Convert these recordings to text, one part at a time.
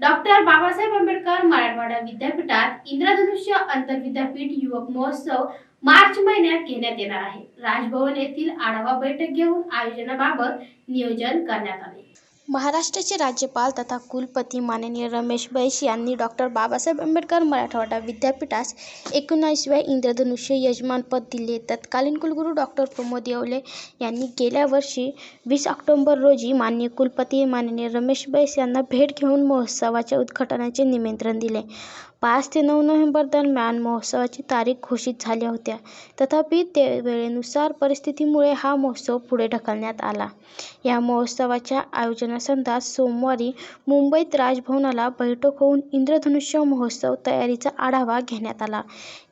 Doctor Babasaheb Ambedkar Marathwada विद्यापीठात इंद्रधनुष्य आंतरविद्यापीठ युवक महोत्सव मार्च महिन्यात घेण्यात येणार आहे. राजभवन येथील आढावा बैठक घेऊन आयोजनाबाबत नियोजन करण्यात आले. महाराष्ट्राचे राज्यपाल तथा कुलपती माननीय रमेश बैस यांनी डॉक्टर बाबासाहेब आंबेडकर मराठवाडा विद्यापीठास एकोणीसव्या इंद्रधनुष्य यजमानपद दिले. तत्कालीन कुलगुरू डॉक्टर प्रमोद येवले यांनी गेल्या वर्षी वीस ऑक्टोंबर रोजी माननीय कुलपती माननीय रमेश बैस यांना भेट घेऊन महोत्सवाच्या उद्घाटनाचे निमंत्रण दिले. पाच ते नऊ नोव्हेंबर दरम्यान महोत्सवाची तारीख घोषित झाल्या होत्या. तथापि ते वेळेनुसार परिस्थितीमुळे हा महोत्सव पुढे ढकलण्यात आला. या महोत्सवाच्या आयोजनासंदर्भात सोमवारी मुंबईत राजभवनाला बैठक होऊन इंद्रधनुष्य महोत्सव तयारीचा आढावा घेण्यात आला.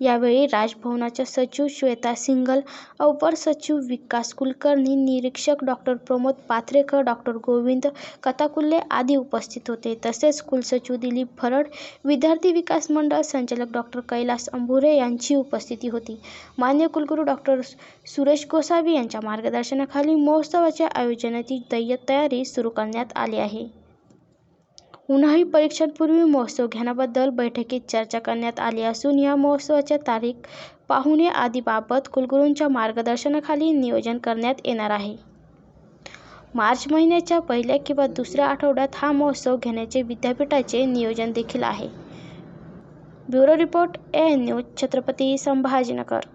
यावेळी राजभवनाच्या सचिव श्वेता सिंगल अपर सचिव विकास कुलकर्णी निरीक्षक डॉक्टर प्रमोद पाथरेकर डॉक्टर गोविंद कथाकुल्ले आदी उपस्थित होते. तसेच कुलसचिव दिलीप भरड विद्यार्थी विकास मंडळ संचालक डॉक्टर कैलास अंभुरे यांची उपस्थिती होती. मान्य कुलगुरू डॉक्टर सुरेश गोसावी यांच्या मार्गदर्शनाखाली महोत्सवाच्या आयोजनाची दैय्यत तयारी सुरू करण्यात आली आहे. उन्हाळी परीक्षांपूर्वी महोत्सव घेण्याबद्दल बैठकीत चर्चा करण्यात आली असून या महोत्सवाच्या तारीख पाहुणे आदीबाबत कुलगुरूंच्या मार्गदर्शनाखाली नियोजन करण्यात येणार आहे. मार्च महिन्याच्या पहिल्या किंवा दुसऱ्या आठवड्यात हा महोत्सव घेण्याचे विद्यापीठाचे नियोजन देखील आहे. Bureau report A news Chhatrapati Sambhajinagar.